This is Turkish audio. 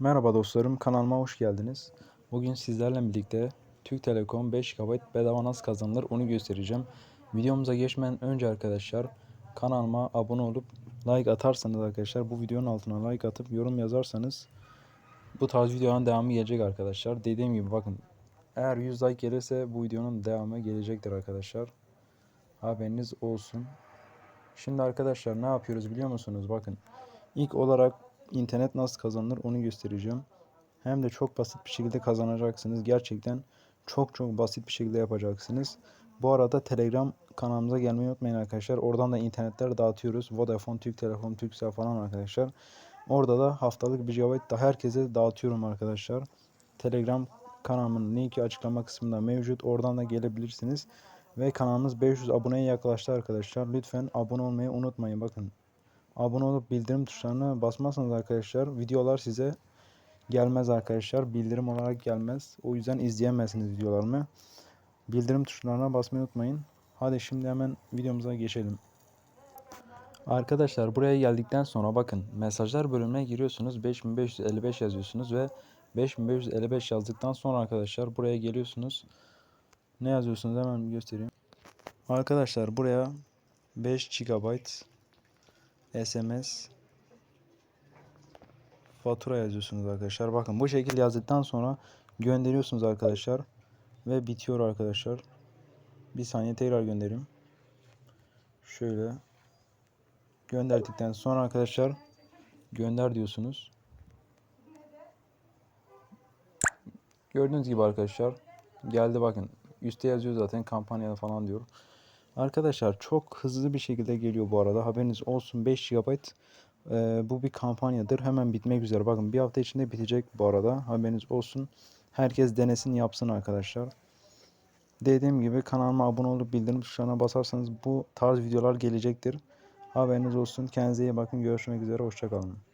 Merhaba dostlarım, kanalıma hoş geldiniz. Bugün sizlerle birlikte Türk Telekom 5 GB bedava nasıl kazanılır onu göstereceğim. Videomuza geçmeden önce arkadaşlar kanalıma abone olup like atarsanız arkadaşlar bu videonun altına like atıp yorum yazarsanız bu tarz videoların devamı gelecek arkadaşlar. Dediğim gibi bakın eğer 100 like gelirse bu videonun devamı gelecektir arkadaşlar. Haberiniz olsun. Şimdi arkadaşlar ne yapıyoruz biliyor musunuz? Bakın ilk olarak internet nasıl kazanılır onu göstereceğim. Hem de çok basit bir şekilde kazanacaksınız. Gerçekten çok çok basit bir şekilde yapacaksınız. Bu arada Telegram kanalımıza gelmeyi unutmayın arkadaşlar. Oradan da internetler dağıtıyoruz. Vodafone, Türk Telekom, Turkcell falan arkadaşlar. Orada da haftalık 1 GB da herkese dağıtıyorum arkadaşlar. Telegram kanalımın linki açıklama kısmında mevcut. Oradan da gelebilirsiniz. Ve kanalımız 500 aboneye yaklaştı arkadaşlar. Lütfen abone olmayı unutmayın. Bakın abone olup bildirim tuşlarına basmazsanız arkadaşlar videolar size gelmez arkadaşlar. Bildirim olarak gelmez. O yüzden izleyemezsiniz videolarımı. Bildirim tuşlarına basmayı unutmayın. Hadi şimdi hemen videomuza geçelim. Arkadaşlar buraya geldikten sonra bakın mesajlar bölümüne giriyorsunuz. 5555 yazıyorsunuz ve 5555 yazdıktan sonra arkadaşlar buraya geliyorsunuz. Ne yazıyorsunuz hemen göstereyim. Arkadaşlar buraya 5 GB SMS fatura yazıyorsunuz arkadaşlar. Bakın bu şekilde yazdıktan sonra gönderiyorsunuz arkadaşlar. Ve bitiyor arkadaşlar. Bir saniye tekrar göndereyim. Şöyle gönderdikten sonra arkadaşlar gönder diyorsunuz. Gördüğünüz gibi arkadaşlar geldi bakın. Üste yazıyor zaten kampanyada falan diyor. Arkadaşlar çok hızlı bir şekilde geliyor bu arada. Haberiniz olsun 5 GB e, bu bir kampanyadır. Hemen bitmek üzere. Bakın bir hafta içinde bitecek bu arada. Haberiniz olsun. Herkes denesin yapsın arkadaşlar. Dediğim gibi kanalıma abone olup bildirim tuşlarına basarsanız bu tarz videolar gelecektir. Haberiniz olsun. Kendinize iyi bakın. Görüşmek üzere. Hoşçakalın.